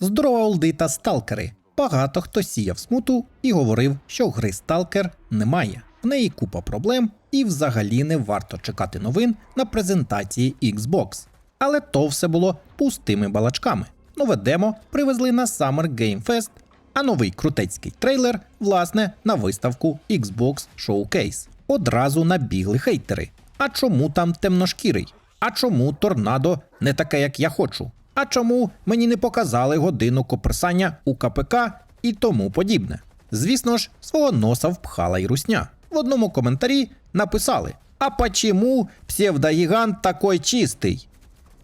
Здорова олди та сталкери. Багато хто сіяв смуту і говорив, що гри Сталкер немає. В неї купа проблем, і взагалі не варто чекати новин на презентації Xbox. Але то все було пустими балачками. Нове демо привезли на Summer Game Fest, а новий крутецький трейлер, власне, на виставку Xbox Showcase. Одразу набігли хейтери. А чому там темношкірий? А чому торнадо не таке, як я хочу? А чому мені не показали годину коперсання у КПК і тому подібне? Звісно ж, свого носа впхала й русня. В одному коментарі написали: А почему псевдогігант такой чистий?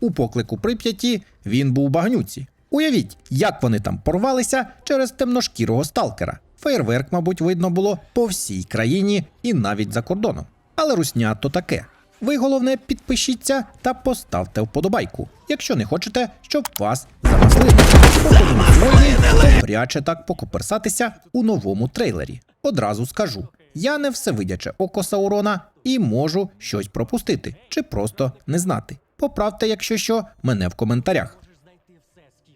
У поклику Прип'яті він був у багнюці. Уявіть, як вони там порвалися через темношкірого сталкера. Фейерверк, мабуть, видно було по всій країні і навіть за кордоном. Але русня то таке. Ви головне підпишіться та поставте вподобайку, якщо не хочете, щоб вас замаслили. Добряче так покоперсатися у новому трейлері. Одразу скажу: я не всевидяче око Саурона і можу щось пропустити чи просто не знати. Поправте, якщо що, мене в коментарях.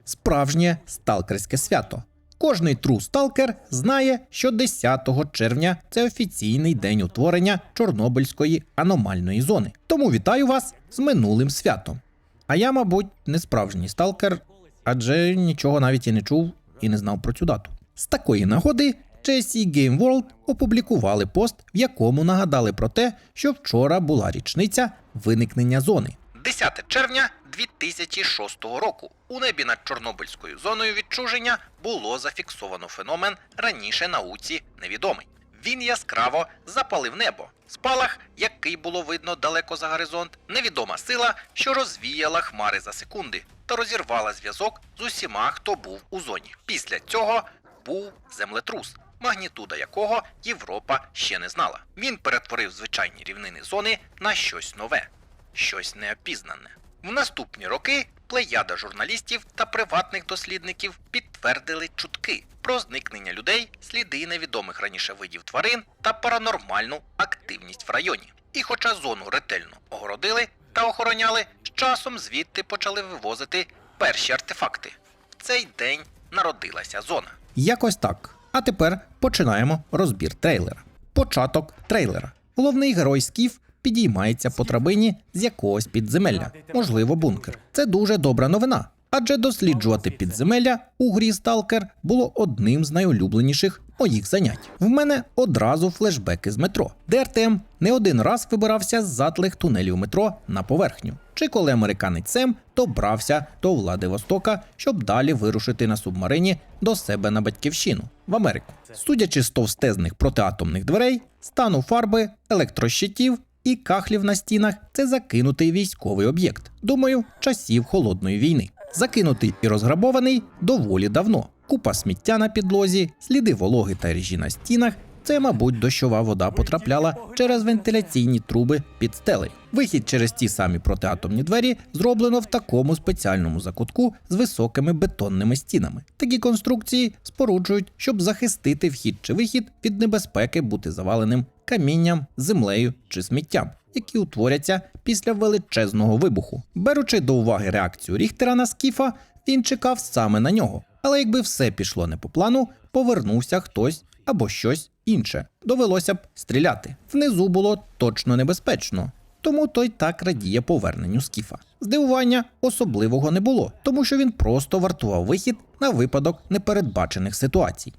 Справжнє сталкерське свято. Кожний тру сталкер знає, що 10 червня це офіційний день утворення Чорнобильської аномальної зони. Тому вітаю вас з минулим святом. А я, мабуть, не справжній сталкер, адже нічого навіть і не чув і не знав про цю дату. З такої нагоди GSE Game World опублікували пост, в якому нагадали про те, що вчора була річниця виникнення зони. 10 червня 2006 року у небі над Чорнобильською зоною відчуження було зафіксовано феномен раніше науці невідомий. Він яскраво запалив небо. Спалах, який було видно далеко за горизонт, невідома сила, що розвіяла хмари за секунди та розірвала зв'язок з усіма, хто був у зоні. Після цього був землетрус, магнітуда якого Європа ще не знала. Він перетворив звичайні рівнини зони на щось нове, щось неопізнане. В наступні роки плеяда журналістів та приватних дослідників підтвердили чутки про зникнення людей, сліди невідомих раніше видів тварин та паранормальну активність в районі. І хоча зону ретельно огородили та охороняли, з часом звідти почали вивозити перші артефакти. В цей день народилася зона. Якось так. А тепер починаємо розбір трейлера. Початок трейлера. Головний герой Скіф підіймається по драбині з якогось підземелля, можливо, бункер. Це дуже добра новина. Адже досліджувати підземелля у грі Сталкер було одним з найулюбленіших моїх занять. В мене одразу флешбеки з метро, де Артем не один раз вибирався з затлих тунелів метро на поверхню. Чи коли американець Сем добрався до Владивостока, щоб далі вирушити на субмарині до себе на батьківщину в Америку. Судячи з товстезних протиатомних дверей, стану фарби, електрощитів і кахлів на стінах це закинутий військовий об'єкт. Думаю, часів холодної війни. Закинутий і розграбований доволі давно. Купа сміття на підлозі, сліди вологи та ріжі на стінах. Це, мабуть, дощова вода потрапляла через вентиляційні труби під стелею. Вихід через ті самі протиатомні двері зроблено в такому спеціальному закутку з високими бетонними стінами. Такі конструкції споруджують, щоб захистити вхід чи вихід від небезпеки бути заваленим камінням, землею чи сміттям, які утворяться після величезного вибуху. Беручи до уваги реакцію Ріхтера на скіфа, він чекав саме на нього. Але якби все пішло не по плану, повернувся хтось або щось інше. Довелося б стріляти. Внизу було точно небезпечно. Тому той так радіє поверненню скіфа. Здивування особливого не було, тому що він просто вартував вихід на випадок непередбачених ситуацій.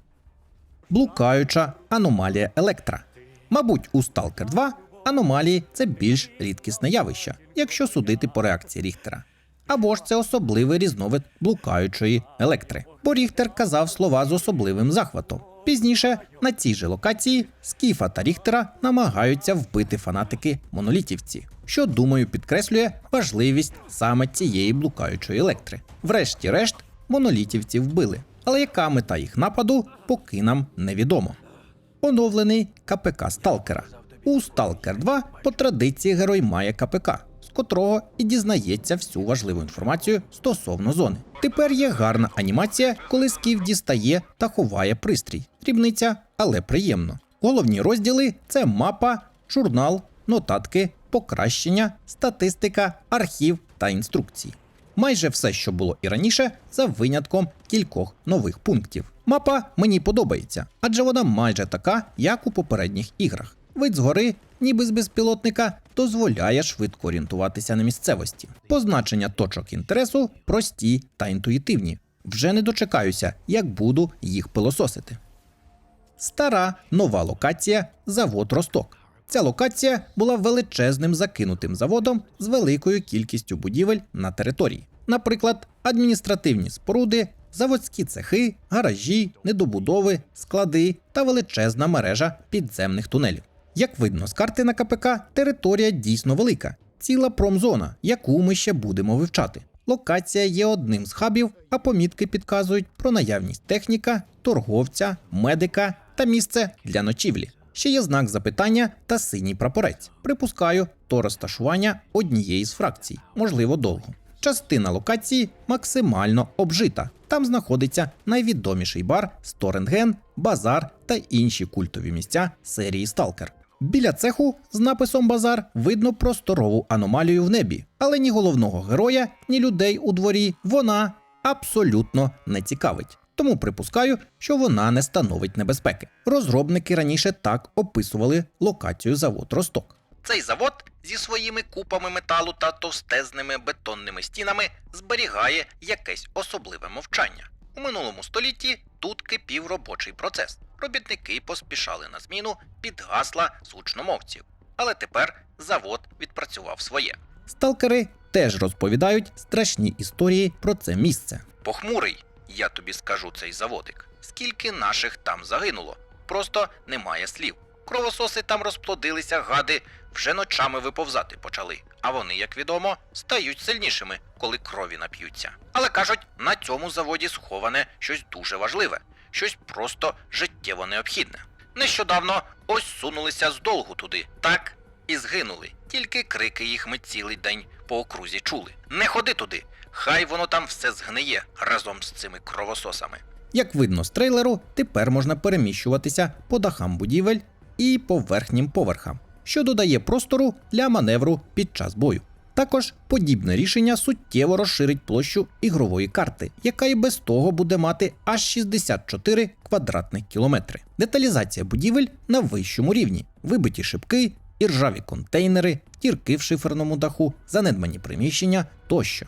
Блукаюча аномалія електра. Мабуть, у Stalker 2 аномалії це більш рідкісне явище, якщо судити по реакції Ріхтера. Або ж це особливий різновид блукаючої електри. Бо Ріхтер казав слова з особливим захватом. Пізніше на цій же локації Скіфа та Ріхтера намагаються вбити фанатики монолітівці, що думаю підкреслює важливість саме цієї блукаючої електри. Врешті-решт, монолітівці вбили. Але яка мета їх нападу, поки нам невідомо. Оновлений КПК Сталкера. У Сталкер 2 по традиції герой має КПК, котрого і дізнається всю важливу інформацію стосовно зони. Тепер є гарна анімація, коли скіф дістає та ховає пристрій. Дрібниця, але приємно. Головні розділи це мапа, журнал, нотатки, покращення, статистика, архів та інструкції. Майже все, що було і раніше, за винятком кількох нових пунктів. Мапа мені подобається, адже вона майже така, як у попередніх іграх. Вид згори, ніби з безпілотника, дозволяє швидко орієнтуватися на місцевості. Позначення точок інтересу прості та інтуїтивні. Вже не дочекаюся, як буду їх пилососити. Стара нова локація завод Росток. Ця локація була величезним закинутим заводом з великою кількістю будівель на території. Наприклад, адміністративні споруди, заводські цехи, гаражі, недобудови, склади та величезна мережа підземних тунелів. Як видно з карти на КПК, територія дійсно велика, ціла промзона, яку ми ще будемо вивчати. Локація є одним з хабів, а помітки підказують про наявність техніка, торговця, медика та місце для ночівлі. Ще є знак запитання та синій прапорець. Припускаю, то розташування однієї з фракцій, можливо, довго. Частина локації максимально обжита. Там знаходиться найвідоміший бар Сторентген, базар та інші культові місця серії Сталкер. Біля цеху з написом Базар видно просторову аномалію в небі, але ні головного героя, ні людей у дворі вона абсолютно не цікавить. Тому припускаю, що вона не становить небезпеки. Розробники раніше так описували локацію завод Росток. Цей завод зі своїми купами металу та товстезними бетонними стінами зберігає якесь особливе мовчання. У минулому столітті тут кипів робочий процес. Робітники поспішали на зміну під гасла сучномовців. Але тепер завод відпрацював своє. Сталкери теж розповідають страшні історії про це місце. Похмурий, я тобі скажу цей заводик. Скільки наших там загинуло? Просто немає слів. Кровососи там розплодилися, гади вже ночами виповзати почали. А вони, як відомо, стають сильнішими, коли крові нап'ються. Але кажуть, на цьому заводі сховане щось дуже важливе, щось просто життєво необхідне. Нещодавно ось сунулися з долгу туди, так і згинули. Тільки крики їх ми цілий день по окрузі чули. Не ходи туди, хай воно там все згниє разом з цими кровососами. Як видно з трейлеру, тепер можна переміщуватися по дахам будівель і по верхнім поверхам, що додає простору для маневру під час бою. Також подібне рішення суттєво розширить площу ігрової карти, яка і без того буде мати аж 64 квадратних кілометри. Деталізація будівель на вищому рівні, вибиті шибки, іржаві контейнери, дірки в шиферному даху, занедбані приміщення тощо.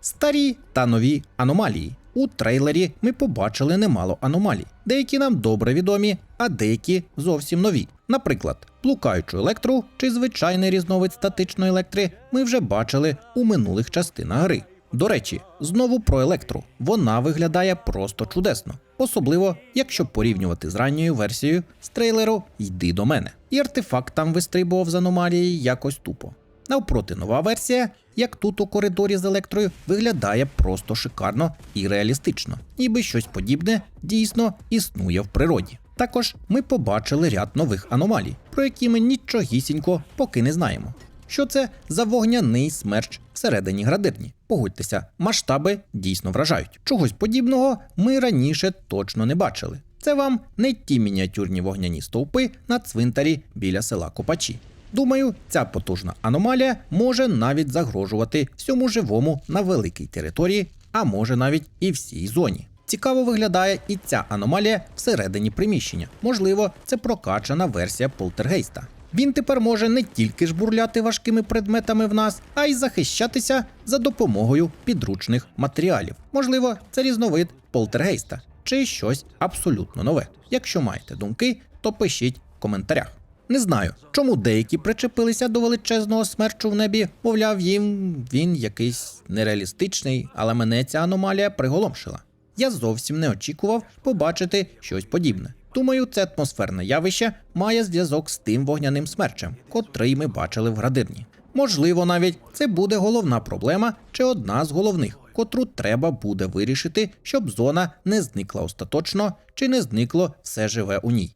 Старі та нові аномалії. У трейлері ми побачили немало аномалій. Деякі нам добре відомі, а деякі зовсім нові. Наприклад, блукаючу електру чи звичайний різновид статичної електри ми вже бачили у минулих частинах гри. До речі, знову про електру. Вона виглядає просто чудесно, особливо якщо порівнювати з ранньою версією з трейлеру Йди до мене. І артефакт там вистрибував з аномалії якось тупо. Навпроти нова версія, як тут у коридорі з електрою, виглядає просто шикарно і реалістично, ніби щось подібне дійсно існує в природі. Також ми побачили ряд нових аномалій, про які ми нічогісінько поки не знаємо. Що це за вогняний смерч всередині градирні? Погодьтеся, масштаби дійсно вражають. Чогось подібного ми раніше точно не бачили. Це вам не ті мініатюрні вогняні стовпи на цвинтарі біля села Копачі. Думаю, ця потужна аномалія може навіть загрожувати всьому живому на великій території, а може навіть і всій зоні. Цікаво виглядає і ця аномалія всередині приміщення. Можливо, це прокачана версія полтергейста. Він тепер може не тільки жбурляти важкими предметами в нас, а й захищатися за допомогою підручних матеріалів. Можливо, це різновид полтергейста чи щось абсолютно нове. Якщо маєте думки, то пишіть в коментарях. Не знаю, чому деякі причепилися до величезного смерчу в небі, мовляв, їм він якийсь нереалістичний, але мене ця аномалія приголомшила. Я зовсім не очікував побачити щось подібне. Думаю, це атмосферне явище має зв'язок з тим вогняним смерчем, котрий ми бачили в градивні. Можливо, навіть це буде головна проблема чи одна з головних, котру треба буде вирішити, щоб зона не зникла остаточно чи не зникло все живе у ній.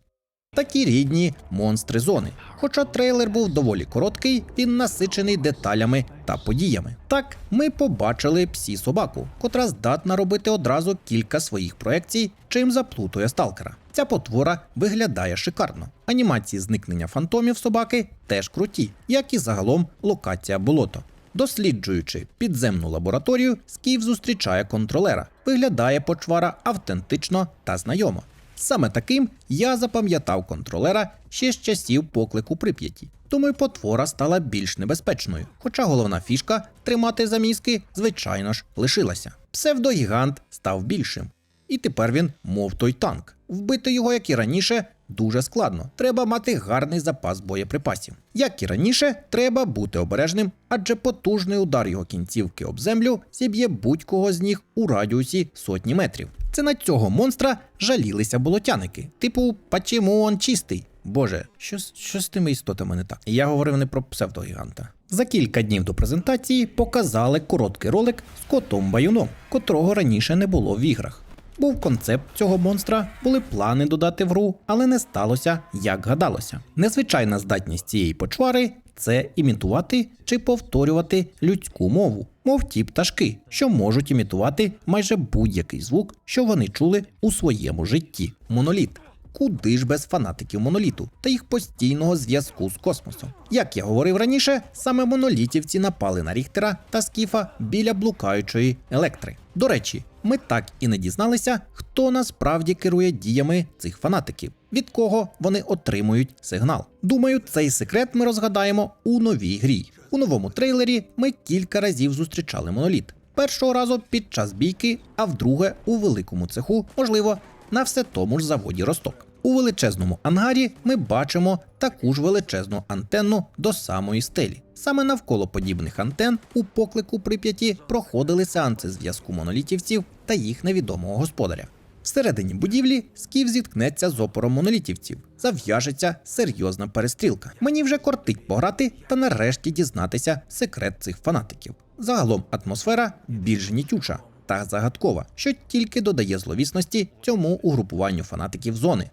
Такі рідні монстри зони. Хоча трейлер був доволі короткий, він насичений деталями та подіями. Так, ми побачили псі собаку, котра здатна робити одразу кілька своїх проекцій, чим заплутує сталкера. Ця потвора виглядає шикарно. Анімації зникнення фантомів собаки теж круті, як і загалом локація болото. Досліджуючи підземну лабораторію, Скіф зустрічає контролера. Виглядає почвара автентично та знайомо. Саме таким я запам'ятав контролера ще з часів поклику Прип'яті. тому й потвора стала більш небезпечною. Хоча головна фішка тримати замізки, звичайно ж, лишилася. Псевдогігант став більшим. І тепер він, мов той танк. Вбити його, як і раніше, дуже складно. Треба мати гарний запас боєприпасів. Як і раніше, треба бути обережним, адже потужний удар його кінцівки об землю зіб'є будь-кого з них у радіусі сотні метрів. Це на цього монстра жалілися болотяники. Типу, почему он чистий? Боже, що, що з тими істотами не так? Я говорив не про псевдогіганта. За кілька днів до презентації показали короткий ролик з котом баюном, котрого раніше не було в іграх. Був концепт цього монстра, були плани додати в гру, але не сталося, як гадалося. Незвичайна здатність цієї почвари це імітувати чи повторювати людську мову, мов ті пташки, що можуть імітувати майже будь-який звук, що вони чули у своєму житті. Моноліт. Куди ж без фанатиків моноліту та їх постійного зв'язку з космосом? Як я говорив раніше, саме монолітівці напали на Ріхтера та Скіфа біля блукаючої електри. До речі, ми так і не дізналися, хто насправді керує діями цих фанатиків, від кого вони отримують сигнал. Думаю, цей секрет ми розгадаємо у новій грі. У новому трейлері ми кілька разів зустрічали моноліт. Першого разу під час бійки, а вдруге у великому цеху, можливо, на все тому ж заводі Росток. У величезному ангарі ми бачимо таку ж величезну антенну до самої стелі. Саме навколо подібних антен у поклику Прип'яті проходили сеанси зв'язку монолітівців та їх невідомого господаря. Всередині будівлі скіф зіткнеться з опором монолітівців. Зав'яжеться серйозна перестрілка. Мені вже кортить пограти та нарешті дізнатися секрет цих фанатиків. Загалом атмосфера більш гнітюча та загадкова, що тільки додає зловісності цьому угрупуванню фанатиків зони.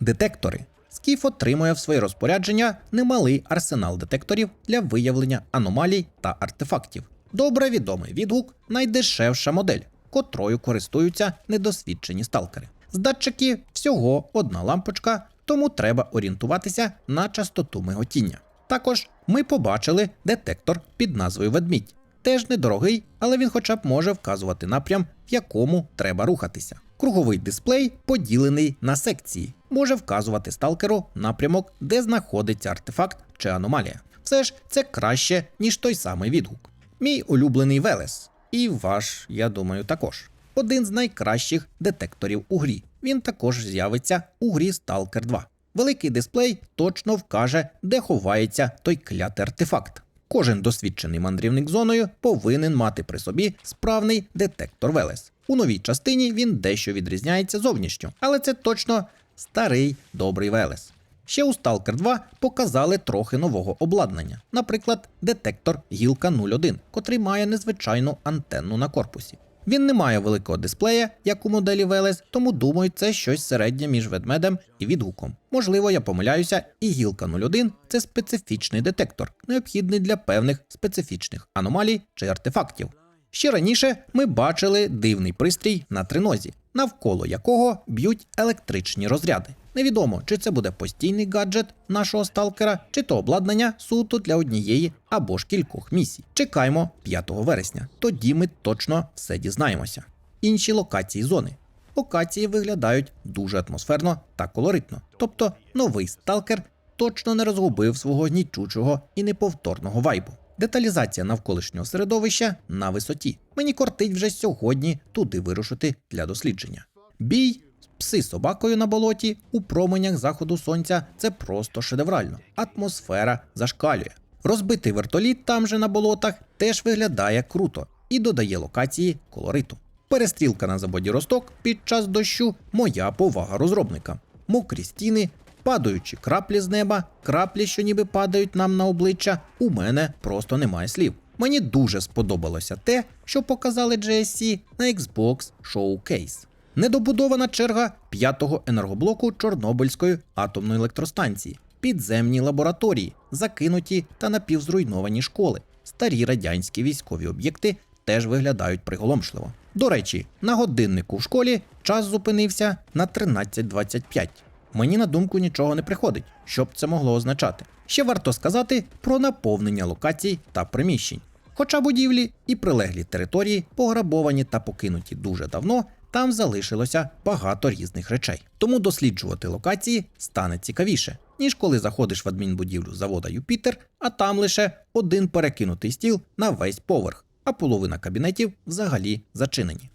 Детектори. Скіф отримує в своє розпорядження немалий арсенал детекторів для виявлення аномалій та артефактів. Добре відомий відгук найдешевша модель, котрою користуються недосвідчені сталкери. З датчиків всього одна лампочка, тому треба орієнтуватися на частоту миготіння. Також ми побачили детектор під назвою Ведмідь. Теж недорогий, але він хоча б може вказувати напрям, в якому треба рухатися. Круговий дисплей поділений на секції, може вказувати сталкеру напрямок, де знаходиться артефакт чи аномалія. Все ж це краще, ніж той самий відгук. Мій улюблений Велес, і ваш, я думаю, також. Один з найкращих детекторів у грі. Він також з'явиться у грі Stalker 2. Великий дисплей точно вкаже, де ховається той клятий артефакт. Кожен досвідчений мандрівник зоною повинен мати при собі справний детектор Велес. У новій частині він дещо відрізняється зовнішньо, але це точно старий добрий Велес. Ще у Stalker 2 показали трохи нового обладнання, наприклад, детектор Гілка 01, котрий має незвичайну антенну на корпусі. Він не має великого дисплея, як у моделі Велес, тому думаю, це щось середнє між ведмедем і відгуком. Можливо, я помиляюся, і гілка 01 це специфічний детектор, необхідний для певних специфічних аномалій чи артефактів. Ще раніше ми бачили дивний пристрій на тринозі, навколо якого б'ють електричні розряди. Невідомо, чи це буде постійний гаджет нашого сталкера, чи то обладнання суто для однієї або ж кількох місій. Чекаємо 5 вересня. Тоді ми точно все дізнаємося. Інші локації зони. Локації виглядають дуже атмосферно та колоритно. Тобто новий сталкер точно не розгубив свого нічучого і неповторного вайбу. Деталізація навколишнього середовища на висоті. Мені кортить вже сьогодні туди вирушити для дослідження. Бій пси собакою на болоті у променях заходу сонця це просто шедеврально. Атмосфера зашкалює. Розбитий вертоліт там же на болотах теж виглядає круто і додає локації колориту. Перестрілка на заводі Росток під час дощу моя повага розробникам. Мокрі стіни, падаючі краплі з неба, краплі, що ніби падають нам на обличчя, у мене просто немає слів. Мені дуже сподобалося те, що показали GSC на Xbox Showcase. Недобудована черга п'ятого енергоблоку Чорнобильської атомної електростанції, підземні лабораторії, закинуті та напівзруйновані школи, старі радянські військові об'єкти теж виглядають приголомшливо. До речі, на годиннику в школі час зупинився на 13.25. Мені на думку нічого не приходить, що б це могло означати. Ще варто сказати про наповнення локацій та приміщень. Хоча будівлі і прилеглі території пограбовані та покинуті дуже давно, там залишилося багато різних речей. Тому досліджувати локації стане цікавіше, ніж коли заходиш в адмінбудівлю завода Юпітер, а там лише один перекинутий стіл на весь поверх, а половина кабінетів взагалі зачинені.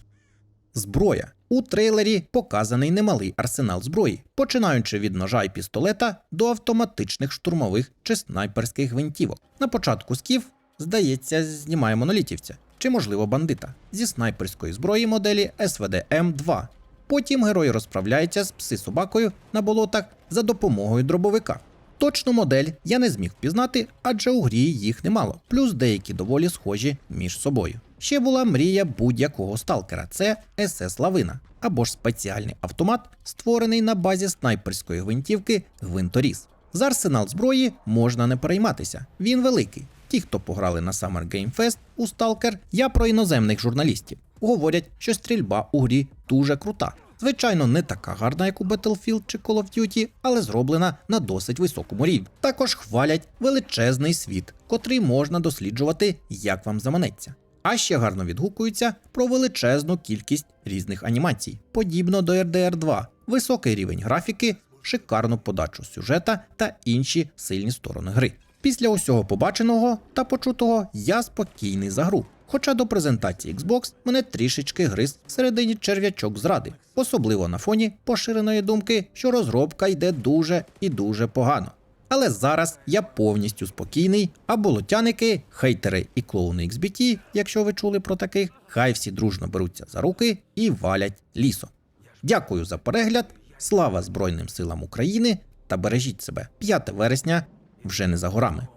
Зброя. У трейлері показаний немалий арсенал зброї, починаючи від ножа і пістолета до автоматичних штурмових чи снайперських гвинтівок. На початку скіф, здається, знімає монолітівця чи, можливо, бандита зі снайперської зброї моделі СВД М2. Потім герой розправляється з пси-собакою на болотах за допомогою дробовика. Точну модель я не зміг впізнати, адже у грі їх немало, плюс деякі доволі схожі між собою. Ще була мрія будь-якого сталкера це СС Лавина або ж спеціальний автомат, створений на базі снайперської гвинтівки Гвинторіз. За арсенал зброї можна не перейматися, він великий. Ті, хто пограли на Summer Game Fest у Stalker, я про іноземних журналістів. Говорять, що стрільба у грі дуже крута. Звичайно, не така гарна, як у Battlefield чи Call of Duty, але зроблена на досить високому рівні. Також хвалять величезний світ, котрий можна досліджувати, як вам заманеться. А ще гарно відгукуються про величезну кількість різних анімацій, подібно до RDR 2, високий рівень графіки, шикарну подачу сюжета та інші сильні сторони гри. Після усього побаченого та почутого я спокійний за гру. Хоча до презентації Xbox мене трішечки гриз всередині черв'ячок зради, особливо на фоні поширеної думки, що розробка йде дуже і дуже погано. Але зараз я повністю спокійний, а болотяники, хейтери і клоуни XBT, якщо ви чули про таких, хай всі дружно беруться за руки і валять лісом. Дякую за перегляд, слава Збройним силам України та бережіть себе. 5 вересня вже не за горами.